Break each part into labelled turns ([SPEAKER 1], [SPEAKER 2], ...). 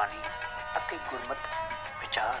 [SPEAKER 1] ਬਾਣੀ ਅਤੇ ਗੁਰਮਤ ਵਿਚਾਰ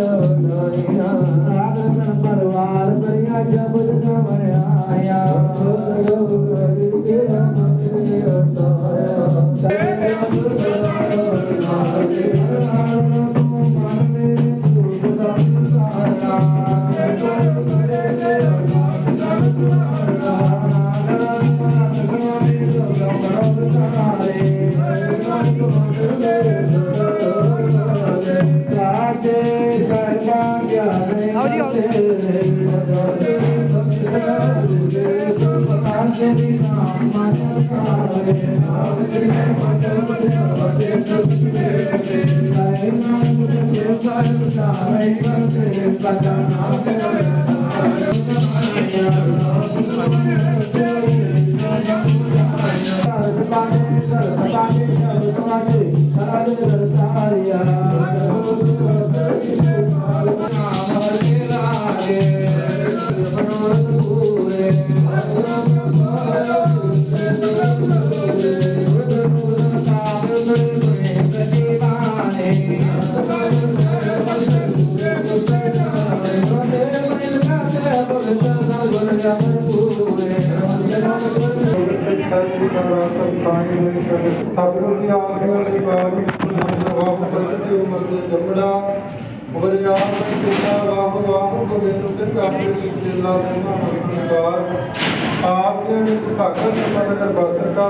[SPEAKER 2] ਸਤਿਗੁਰੂ ਦੀ ਆਖਰੀ ਵਾਲੀ ਬਾਣੀ ਵਾਹ ਬਰਕਤੀ ਉਮਰ ਦੇ ਜੰਮੜਾ ਉਬਰ ਆਪ ਕਿਤਾ ਵਾਹ ਵਾਹ ਗੋਬਿੰਦ ਸਿੰਘ ਕਾਪੀ ਦੀ ਜਿਲਾ ਦੇ ਮਹਾਂਕਾਰ ਆਪ ਜਿਹੜੇ ਸੁਭਾਗਰ ਦੇ ਮਨ ਕਰ ਬਾਸਰ ਕਾ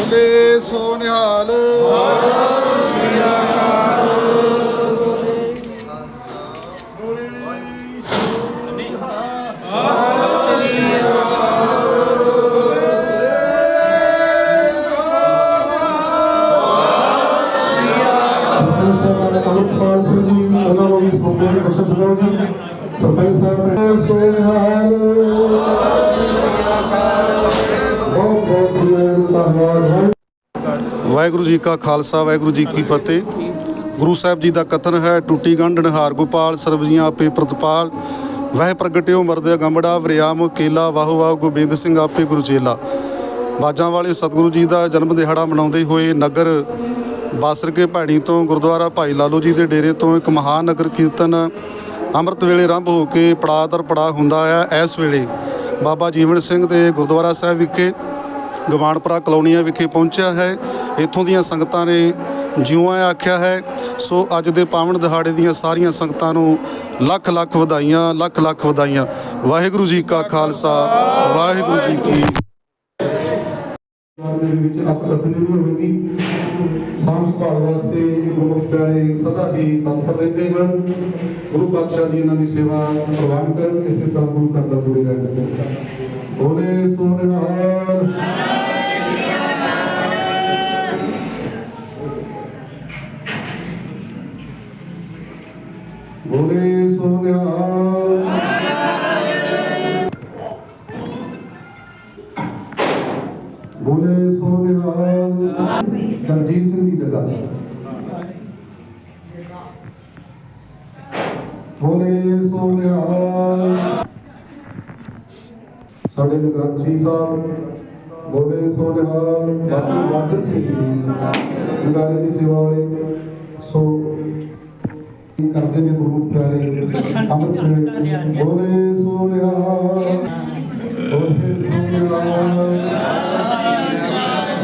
[SPEAKER 3] ਬੋਲੇ ਸੋ ਨਿਹਾਲ। ਵਾਹਿਗੁਰੂ ਜੀ ਕਾ ਖਾਲਸਾ, ਵਾਹਿਗੁਰੂ ਜੀ ਕੀ ਫਤਿਹ। ਗੁਰੂ ਸਾਹਿਬ ਜੀ ਦਾ ਕਥਨ ਹੈ, ਟੁੱਟੀ ਗੰਢ ਨਿਹਾਰ ਗੋਪਾਲ ਸਰਬਜੀਆਂ ਆਪੇ ਪ੍ਰਤਪਾਲ। ਵਹਿ ਪ੍ਰਗਟਿਓ ਮਰਦੇ ਗੰਬੜਾ, ਵਰਿਆਮ ਕੇਲਾ, ਵਾਹ ਵਾਹ ਗੋਬਿੰਦ ਸਿੰਘ ਆਪੇ ਗੁਰੂ ਚੇਲਾ। ਬਾਜਾਂ ਵਾਲੇ ਸਤਿਗੁਰੂ ਜੀ ਦਾ ਜਨਮ ਦਿਹਾੜਾ ਮਨਾਉਂਦੇ ਹੋਏ ਨਗਰ ਬਾਸਰ ਕੇ ਭੈਣੀ ਤੋਂ ਗੁਰਦੁਆਰਾ ਭਾਈ ਲਾਲੋ ਜੀ ਦੇ ਡੇਰੇ ਤੋਂ ਇੱਕ ਮਹਾਨ ਨਗਰ ਕੀਰਤਨ ਅੰਮ੍ਰਿਤ ਵੇਲੇ ਆਰੰਭ ਹੋ ਕੇ ਪੜਾਅ ਦਰ ਪੜਾਅ ਹੁੰਦਾ ਆ ਇਸ ਵੇਲੇ ਬਾਬਾ ਜੀਵਨ ਸਿੰਘ ਦੇ ਗੁਰਦੁਆਰਾ ਸਾਹਿਬ ਵਿਖੇ ਗਵਾਨਪੁਰਾ ਕਲੋਨੀਆਂ ਵਿਖੇ ਪਹੁੰਚਿਆ ਹੈ। ਇੱਥੋਂ ਦੀਆਂ ਸੰਗਤਾਂ ਨੇ ਜਿਉਂ ਆਖਿਆ ਹੈ, ਸੋ ਅੱਜ ਦੇ ਪਾਵਨ ਦਿਹਾੜੇ ਦੀਆਂ ਸਾਰੀਆਂ ਸੰਗਤਾਂ ਨੂੰ ਲੱਖ ਲੱਖ ਵਧਾਈਆਂ, ਲੱਖ ਲੱਖ ਵਧਾਈਆਂ। ਵਾਹਿਗੁਰੂ ਜੀ ਕਾ ਖਾਲਸਾ, ਵਾਹਿਗੁਰੂ ਜੀ ਕੀ
[SPEAKER 4] ਦੇ ਵਿੱਚ ਅਪਲਖਣੀ ਹੋਵੇਗੀ ਸਾਂਭ ਸੰਭਾਲ ਵਾਸਤੇ ਗੁਰਮੁਖ ਸਦਾ ਹੀ ਤਤਪਰ ਰਹਿੰਦੇ ਹਨ। ਗੁਰੂ ਪਾਤਸ਼ਾਹ ਜੀ ਇਹਨਾਂ ਦੀ ਸੇਵਾ ਪ੍ਰਵਾਨ ਕਰਨ, ਇਸੇ ਤਰ੍ਹਾਂ ਗੁਰੂ ਘਰ ਦਾ ਰਹਿਣ ਬੋਲੇ ਸੋਨਿਹਾਰ ਬੋਲੇ ਸੋਨਿਹਾਰ ਬੋਲੇ ਸੋਨਿਹਾਰ ਜਗਜੀਤ ਸਿੰਘ ਦੀ ਜਗ੍ਹਾ। ਬੋਲੇ ਸੋਨਿਹਾਰ ਸਾਡੇ ਨਗਰਾਚੀ ਸਾਹਿਬ ਬੋਲੇ ਸੋਨਿਹਾਰ ਬਾਬੂ ਬਾਦਰ ਸਿੰਘ ਜੀ ਨਗਾਰੇ ਦੀ ਸੇਵਾ ਵਾਲੇ। ਸੋ ਕਰਦੇ ਨੇ ਗੁਰੂ ਪਿਆਰੇ? ਅੰਮ੍ਰਿਤ ਵੇਲੇ ਬੋਲੇ ਸੋਨਿਹਾਰ ਬੋਲੇ ਸੋਨਿਹਾਰ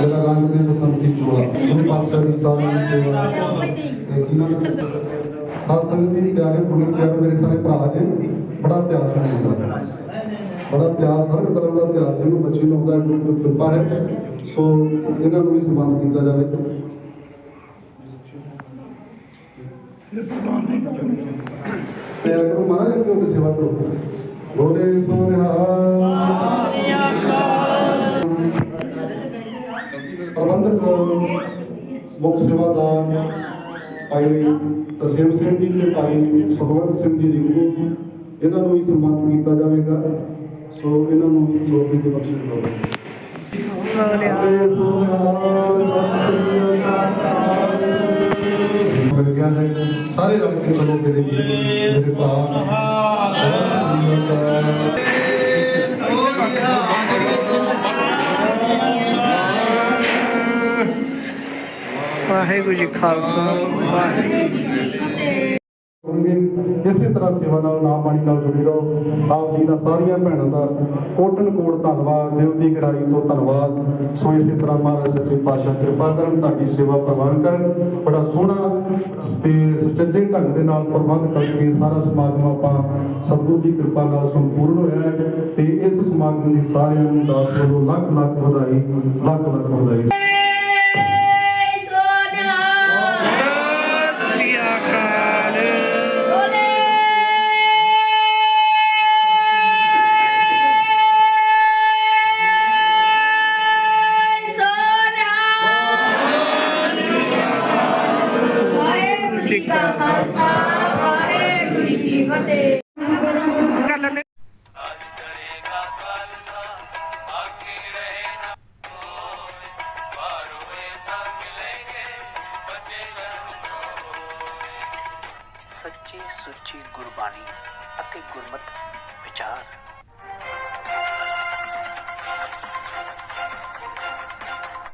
[SPEAKER 4] ਜਿਹੜਾ ਰੰਗ ਦੇ ਬਸੰਤੀ ਚੋਲਾ ਗੁਰੂ ਪਾਤਸ਼ਾਹ ਦੀ ਸਾਰੀ ਸੇਵਾ ਤੇ ਇਹਨਾਂ ਨੂੰ ਸਾਧ ਸੰਗਤ ਜੀ ਪਿਆਰੇ ਪੁੱਤਰ ਪਿਆਰੇ, ਮੇਰੇ ਸਾਰੇ ਭਰਾ ਨੇ, ਬੜਾ ਇਤਿਹਾਸ ਹੈ ਇਹਨਾਂ ਦਾ ਬੜਾ ਇਤਿਹਾਸ ਹਰ ਤਰ੍ਹਾਂ ਦਾ ਇਤਿਹਾਸ ਇਹਨੂੰ ਬੱਚੇ ਨੂੰ ਹੁੰਦਾ ਹੈ ਗੁਰੂ ਕਿਰਪਾ ਹੈ। ਸੋ ਇਹਨਾਂ ਨੂੰ ਵੀ ਸਨਮਾਨਿਤ ਕੀਤਾ ਜਾਵੇ। ਮੈਂ ਕਰੋ, ਮਹਾਰਾਜ ਜੀ ਦੀ ਸੇਵਾ ਕਰੋ? ਬੋਲੇ ਸੋ ਪ੍ਰਬੰਧਕ, ਮੁੱਖ ਸੇਵਾਦਾਰ, ਭਾਈ ਤਸੀਮ ਸਿੰਘ ਜੀ ਤੇ ਭਾਈ ਸੁਖਵੰਤ ਸਿੰਘ ਜੀ ਰਿੰਕੂ ਇਹਨਾਂ ਨੂੰ ਵੀ ਸਨਮਾਨਿਤ ਕੀਤਾ ਜਾਵੇਗਾ। ਸੋ ਇਹਨਾਂ ਨੂੰ ਸੋਭੀ ਦੇ ਬਖਸ਼ਿਸ਼ ਕਰੋ। ਮਿਲ ਗਿਆ ਹੈ। ਸਾਰੇ ਰਲ ਕੇ ਚਲੋ ਮੇਰੇ ਮੇਰੇ
[SPEAKER 5] ਵਾਹਿਗੁਰੂ ਜੀ ਖਾਲਸਾ ਵਾਹਿਗੁਰੂ ਜੀ ਕੀ ਫਤਿਹ।
[SPEAKER 4] ਹੋਣਗੇ ਇਸੇ ਤਰ੍ਹਾਂ ਸੇਵਾ ਨਾਲ ਨਾਮ ਬਾਣੀ ਨਾਲ ਜੁੜੇ ਰਹੋ। ਆਪ ਜੀ ਦਾ ਸਾਰੀਆਂ ਭੈਣਾਂ ਦਾ ਕੋਟਨ ਕੋਟ ਧੰਨਵਾਦ ਦਿਲ ਦੀ ਗਹਿਰਾਈ ਤੋਂ ਧੰਨਵਾਦ। ਸੋ ਇਸੇ ਤਰ੍ਹਾਂ ਮਹਾਰਾਜ ਸੱਚੇ ਪਾਤਸ਼ਾਹ ਕਿਰਪਾ ਕਰਨ, ਤੁਹਾਡੀ ਸੇਵਾ ਪ੍ਰਵਾਨ ਕਰਨ। ਬੜਾ ਸੋਹਣਾ ਤੇ ਸੁਚੱਜੇ ਢੰਗ ਦੇ ਨਾਲ ਪ੍ਰਬੰਧ ਕਰਕੇ ਸਾਰਾ ਸਮਾਗਮ ਆਪਾਂ ਸਤਿਗੁਰੂ ਦੀ ਕਿਰਪਾ ਨਾਲ ਸੰਪੂਰਨ ਹੋਇਆ ਹੈ ਤੇ ਇਸ ਸਮਾਗਮ ਦੀ ਸਾਰਿਆਂ ਨੂੰ ਦਾਸ ਵੱਲੋਂ ਲੱਖ ਲੱਖ ਵਧਾਈ ਲੱਖ ਲੱਖ ਵਧਾਈ।
[SPEAKER 6] ਜੀ ਕਾ ਖਾਲਸਾ ਵਾਹਿਗੁਰੂ ਜੀ ਕੀ ਫਤਿਹ
[SPEAKER 1] ਸੱਚੀ ਸੁੱਚੀ ਗੁਰਬਾਣੀ ਅਤੇ ਗੁਰਮਤ ਵਿਚਾਰ।